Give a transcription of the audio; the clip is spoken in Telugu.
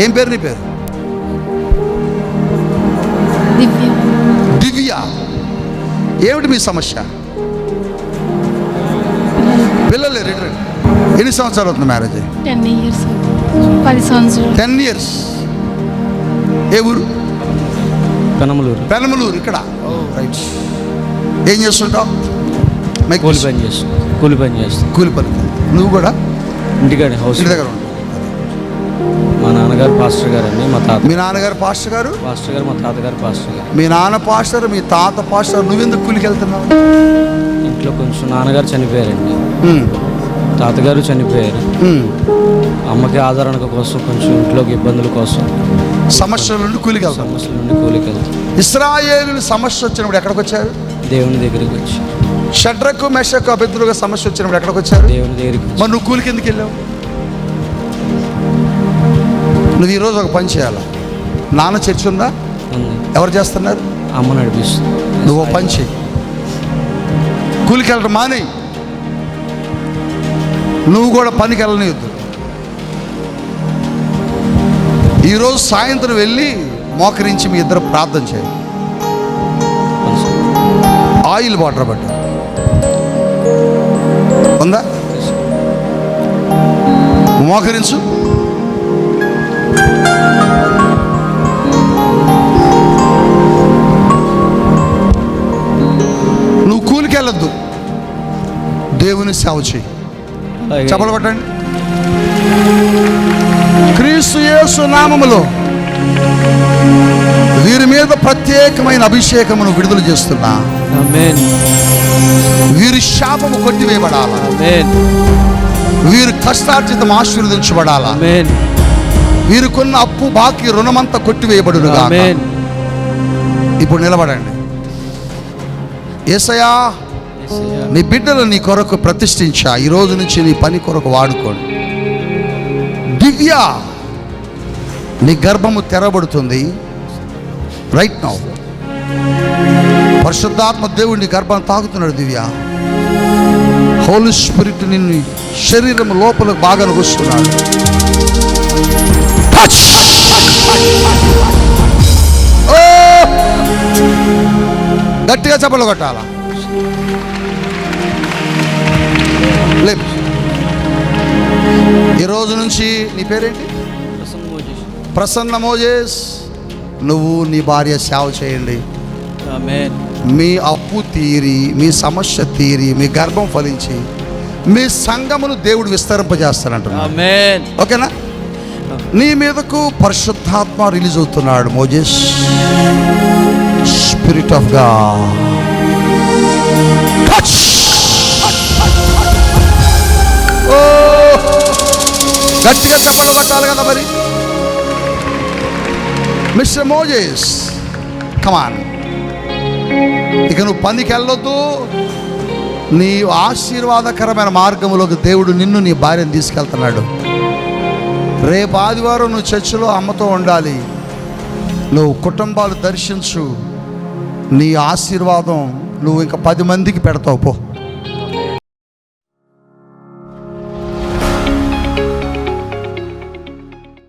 ఏం పేరు నీ పేరు? దివ్య. దివ్య. ఏమిటి మీ సమస్య? పిల్లలు రండి. ఎన్ని సంవత్సరాలు అవుతుంది మ్యారేజ్? టెన్ ఇయర్స్ పది సంవత్సరాలు. టెన్ ఇయర్స్ ఏ ఊరు? పెనమలూరు. పెనమలూరు ఇక్కడ. రైట్ ఏం చేస్తుంటావు? మైక్ కూలి పని చేస్తాం కూలి పని చేస్తాం. కూలి పని. నువ్వు కూడా? ఇంటికాడ హౌస్ ఇంటి దగ్గర ఉంటావు నాన్నగారు పాస్టర్ గారు అండి మా తాత. మీ నాన్నగారు పాస్టర్ గారు? పాస్టర్ గారు మా తాతగారు పాస్టర్ గారు. మీ నాన్న పాస్టర్ మీ తాత పాస్టర్ నువ్వెందుకు కూలికి వెళ్తున్నావు? ఇంట్లో కొంచెం నాన్నగారు చనిపోయారండి. తాతగారు చనిపోయారు. అమ్మకి ఆదరణ కోసం కొంచెం ఇంట్లోకి ఇబ్బందుల కోసం. సమస్యల నుండి కూలికి వెళ్తాం. సమస్యల నుండి కూలికి వెళ్తాం. ఇస్రాయేలు సమస్య వచ్చినప్పుడు ఎక్కడికి వచ్చారు? దేవుని దగ్గరికి వచ్చి షడ్రకు మెషకు అభిద్రుగా సమస్య వచ్చినప్పుడు ఎక్కడికి వచ్చారు? దేవుని దగ్గరికి మరి నువ్వు కూలికి ఎందుకు వెళ్ళావు? నువ్వు ఈరోజు ఒక పని చేయాలి? నాన్న చర్చ ఉందా. ఎవరు చేస్తున్నారు? అమ్మ నడిపిస్తుంది నువ్వు పని చేయి. కూలికి వెళ్ళడం మాని. నువ్వు కూడా పనికి వెళ్ళనివద్దు ఈరోజు సాయంత్రం వెళ్ళి మోకరించి మీ ఇద్దరు ప్రార్థన చేయి. ఆయిల్ వాటర్ పట్టు. ఉందా? మోకరించు. నువ్వు కూలికి వెళ్ళొద్దు. దేవుని సేవ చేయి. చెప్పలు కొట్టండి. క్రీస్తు యేసు నామములో వీరి మీద ప్రత్యేకమైన అభిషేకమును విడుదల చేస్తున్నా. వీరి శాపము కొట్టివేయబడాలా? వీరి కష్టార్జితం ఆశీర్వదించబడాలా? వీరికున్న అప్పు బాకీ రుణమంతా కొట్టివేయబడునుగా ఆమేన్. ఇప్పుడు నిలబడండి. ఏసయా. నీ బిడ్డలు నీ కొరకు ప్రతిష్ఠించా. ఈ రోజు నుంచి నీ పని కొరకు వాడుకోండి. దివ్య నీ గర్భము తెరబడుతుంది. రైట్ నౌ పరిశుద్ధాత్మ దేవుడు నీ గర్భం తాగుతున్నాడు దివ్య. హోలీ స్పిరిట్ నిన్ను శరీరం లోపల బాగా వస్తున్నాడు గట్టిగా చెప్పలు కొట్టాలా? లేపు ఈ రోజు నుంచి నీ పేరేంటి? ప్రసన్న మోజేస్ నువ్వు నీ భార్య సేవ చేయండి. ఆమేన్ మీ అప్పు తీరి మీ సమస్య తీరి మీ గర్భం ఫలించి మీ సంఘమును దేవుడు విస్తరింపజేస్తానంటున్నాడు. ఆమేన్. ఓకేనా? నీ మీదకు పరిశుద్ధాత్మ రిలీజ్ అవుతున్నాడు మోజెస్. స్పిరిట్ ఆఫ్గా గట్టిగా చెప్పలు? కొట్టాలి కదా మరి? మిస్టర్ మోజెస్ కమాన్ ఇక నువ్వు పనికి వెళ్ళొద్దు నీ ఆశీర్వాదకరమైన మార్గంలోకి దేవుడు నిన్ను నీ భార్యను తీసుకెళ్తున్నాడు. రేపు ఆదివారం నువ్వు చర్చిలో అమ్మతో ఉండాలి. నువ్వు కుటుంబాలు దర్శించు. నీ ఆశీర్వాదం నువ్వు ఇంకా పది మందికి పెడతావు పో.